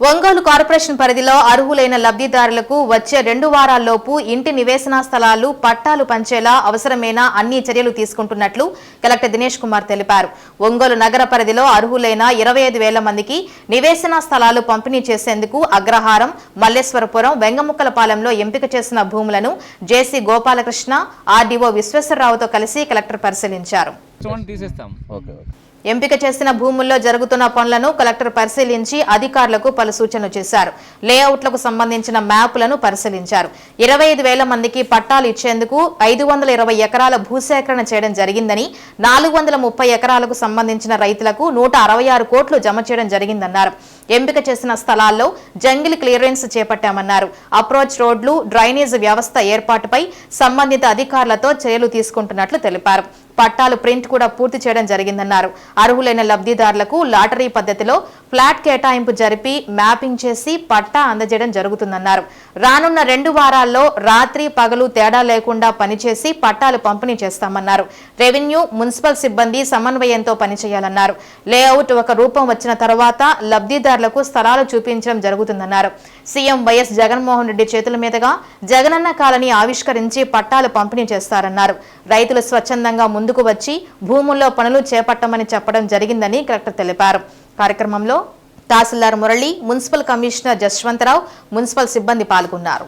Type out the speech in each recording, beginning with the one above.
Ongole corporation పరిధిలో అర్హులైన లబ్ధిదారులకు వచ్చే రెండు వారాల్లోపు ఇంటి నివేశన స్థలాలు పట్టాలు పంచేలా అవసరమైన అన్ని చర్యలు తీసుకుంటున్నట్లు కలెక్టర్ దినేష్ కుమార్ తెలిపారు. ఒంగోలు నగర పరిధిలో అర్హులైన ఇరవై ఐదు వేల మందికి నివేశన స్థలాలు పంపిణీ చేసేందుకు అగ్రహారం మల్లేశ్వరపురం వెంగముక్కలపాలెంలో ఎంపిక చేసిన భూములను జేసీ గోపాలకృష్ణ ఆర్డీఓ విశ్వేశ్వరరావుతో కలిసి కలెక్టర్ పరిశీలించారు. తీసేస్తాం. ఎంపిక చేసిన భూముల్లో జరుగుతున్న పనులను కలెక్టర్ పరిశీలించి అధికారులకు పలు సూచనలు చేశారు. లేఅవుట్లకు సంబంధించిన మ్యాపులను పరిశీలించారు. ఇరవై ఐదు వేల మందికి పట్టాలు ఇచ్చేందుకు ఐదు వందల ఇరవై ఎకరాల భూసేకరణ చేయడం జరిగిందని నాలుగు వందల ముప్పై ఎకరాలకు సంబంధించిన రైతులకు నూట అరవై ఆరు కోట్లు జమ చేయడం జరిగిందన్నారు. ఎంపిక చేసిన స్థలాల్లో జంగిల్ క్లియరెన్స్ చేపట్టామన్నారు. అప్రోచ్ రోడ్లు డ్రైనేజ్ వ్యవస్థ ఏర్పాటుపై సంబంధిత అధికారులతో చర్యలు తీసుకుంటున్నట్లు తెలిపారు. పట్టాలు ప్రింట్ కూడా పూర్తి చేయడం జరిగిందన్నారు. అర్హులైన లబ్ధిదారులకు లాటరీ పద్ధతిలో ఫ్లాట్ కేటాయింపు జరిపి మ్యాపింగ్ చేసి పట్టా అందజేయడం జరుగుతుందన్నారు. రానున్న రెండు వారాల్లో రాత్రి పగలు తేడా లేకుండా పనిచేసి పట్టాలు పంపిణీ చేస్తామన్నారు. రెవెన్యూ మున్సిపల్ సిబ్బంది సమన్వయంతో పనిచేయాలన్నారు. లేఅవుట్ ఒక రూపం వచ్చిన తర్వాత లబ్ధిదారులకు స్థలాలు చూపించడం జరుగుతుందన్నారు. సీఎం వైఎస్ జగన్మోహన్ రెడ్డి చేతుల మీదుగా జగనన్న కాలనీ ఆవిష్కరించి పట్టాలు పంపిణీ చేస్తారన్నారు. రైతులు స్వచ్ఛందంగా ముందుకు వచ్చి భూముల్లో పనులు చేపట్టమని చెప్పడం జరిగిందని కలెక్టర్ తెలిపారు. కార్యక్రమంలో తహసీల్దార్ Murali municipal commissioner Jashwanthrao municipal సిబ్బంది పాల్గొన్నారు.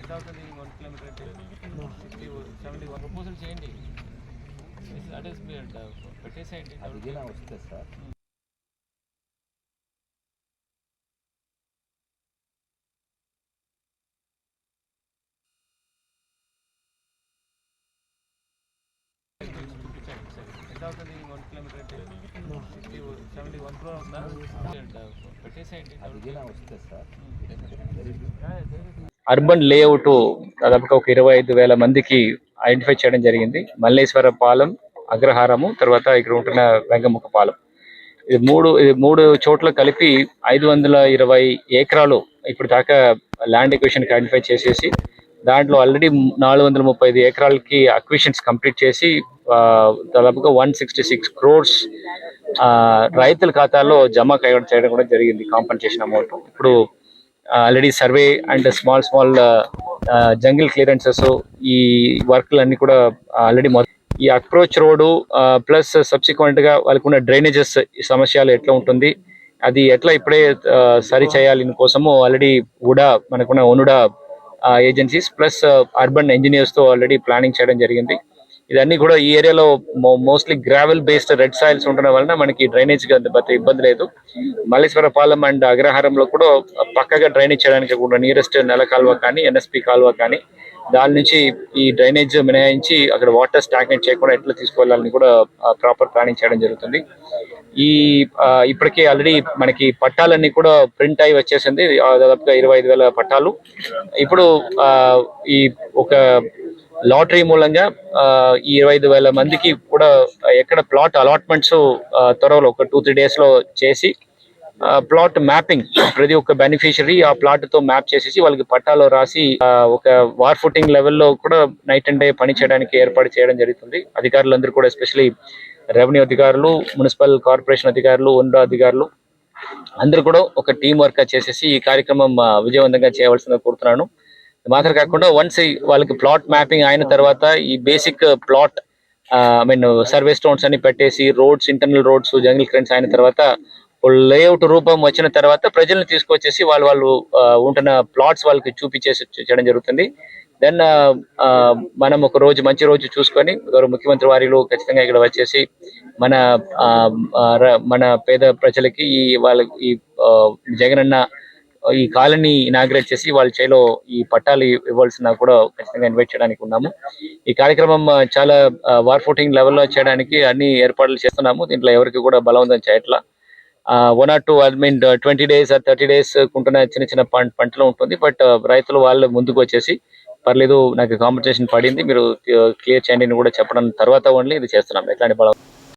ఎంత అవుతుంది వన్ కిలోమీటర్ అంటే సెవెంటీ వన్ ప్రపోజల్ చేయండి అదే మీరు పెట్టేసేయండి అది సార్ అవుతుంది వన్ కిలోమీటర్ అంటే సెవెంటీ వన్ క్రోర్ పెట్టేసేయండి సార్ అర్బన్ లేఅవుట్ దాదాపుగా ఒక ఇరవై ఐదు వేల మందికి ఐడెంటిఫై చేయడం జరిగింది. మల్లేశ్వర పాలెం అగ్రహారము తర్వాత ఇక్కడ ఉంటున్న వెంగముఖ పాలెం. ఇది మూడు ఇది మూడు చోట్ల కలిపి ఐదు వందల ఇరవై ఏకరాలు ఇప్పుడు దాకా ల్యాండ్ ఎక్విషన్ ఐడెంటిఫై చేసేసి దాంట్లో ఆల్రెడీ నాలుగు వందల ముప్పై ఐదు ఎకరాలకి అక్విషన్స్ కంప్లీట్ చేసి దాదాపుగా వన్ సిక్స్టీ సిక్స్ క్రోర్స్ రైతుల ఖాతాలో జమ కయ్యడం చేయడం కూడా జరిగింది కాంపన్సేషన్ అమౌంట్ ఇప్పుడు already survey and small small jungle clearances ఈ వర్క్లు అన్ని కూడా ఆల్రెడీ ఈ అప్రోచ్ రోడ్డు ప్లస్ సబ్సిక్వెంట్గా వాళ్ళకు ఉన్న డ్రైనేజెస్ సమస్యలు ఎట్లా ఉంటుంది అది ఎట్లా ఇప్పుడే సరి చేయాలి కోసము ఆల్రెడీ ఉడా మనకున్న ఓనుడా ఏజెన్సీస్ ప్లస్ అర్బన్ ఇంజనీర్స్తో ఆల్రెడీ ప్లానింగ్ చేయడం జరిగింది. ఇదన్నీ కూడా ఈ ఏరియాలో mostly gravel based red soils ఉండడం వలన మనకి డ్రైనేజ్ పెద్ద ఇబ్బంది లేదు. మల్లేశ్వర పాలెం అండ్ అగ్రహారంలో కూడా పక్కగా డ్రైనేజ్ చేయడానికి కూడా నియరెస్ట్ నెల కాలువ కానీ ఎన్ఎస్పి కాలువ కానీ దాని నుంచి ఈ డ్రైనేజ్ మినహాయించి అక్కడ వాటర్ స్టాగ్నేట్ చేయకుండా ఎట్లా తీసుకువెళ్ళాలని కూడా ప్రాపర్ ప్లానింగ్ చేయడం జరుగుతుంది. ఈ ఇప్పటికే ఆల్రెడీ మనకి పట్టాలన్నీ కూడా ప్రింట్ అయి వచ్చేసింది. దాదాపుగా ఇరవై ఐదు వేల పట్టాలు. ఇప్పుడు ఈ ఒక లాటరీ మూలంగా ఇరవై ఐదు వేల మందికి కూడా ఎక్కడ ప్లాట్ అలాట్మెంట్స్ త్వరలో ఒక టూ త్రీ డేస్లో చేసి ప్లాట్ మ్యాపింగ్ ప్రతి ఒక్క బెనిఫిషియరీ ఆ ప్లాట్తో మ్యాప్ చేసేసి వాళ్ళకి పట్టాలో రాసి ఒక వార్ ఫుటింగ్ లెవెల్లో కూడా నైట్ అండ్ డే పని చేయడానికి ఏర్పాటు చేయడం జరుగుతుంది. అధికారులందరూ కూడా ఎస్పెషలీ రెవెన్యూ అధికారులు మున్సిపల్ కార్పొరేషన్ అధికారులు ఉండా అధికారులు అందరూ కూడా ఒక టీం వర్క్ చేసేసి ఈ కార్యక్రమం విజయవంతంగా చేయవలసిందిగా కోరుతున్నాను. మాత్రం కాకుండా వన్స్ వాళ్ళకి ప్లాట్ మ్యాపింగ్ అయిన తర్వాత ఈ basic plot I mean survey stones అన్ని పెట్టేసి roads internal roads jungle clearance అయిన తర్వాత లేఅవుట్ రూపం వచ్చిన తర్వాత ప్రజల్ని తీసుకొచ్చేసి వాళ్ళు వాళ్ళు ఉంటున్న ప్లాట్స్ వాళ్ళకి చూపించేసి చేయడం జరుగుతుంది. దెన్ మనం ఒక రోజు మంచి రోజు చూసుకొని గౌరవ ముఖ్యమంత్రి వారిలో ఖచ్చితంగా ఇక్కడ వచ్చేసి మన మన పేద ప్రజలకి ఈ వాళ్ళ ఈ జగనన్న ఈ కాలనీ ఇనాగ్రేట్ చేసి వాళ్ళ చేలో ఈ పట్టాలు ఇవ్వాల్సిన కూడా ఖచ్చితంగా ఇన్వైట్ చేయడానికి ఉన్నాము. ఈ కార్యక్రమం చాలా వార్ ఫుటింగ్ లెవెల్లో చేయడానికి అన్ని ఏర్పాట్లు చేస్తున్నాము. దీంట్లో ఎవరికి కూడా బలవంతం చేయట్లా. One or two I mean twenty days or thirty days ఉంటున్న చిన్న చిన్న పంట పంటలు ఉంటుంది. బట్ uh, రైతులు వాళ్ళు ముందుకు వచ్చేసి పర్లేదు నాకు కాంపెన్సేషన్ పడింది. మీరు uh, క్లియర్ చేయండి అని కూడా చెప్పడం తర్వాత ఓన్లీ ఇది చేస్తున్నాం. ఎట్లాంటి బలం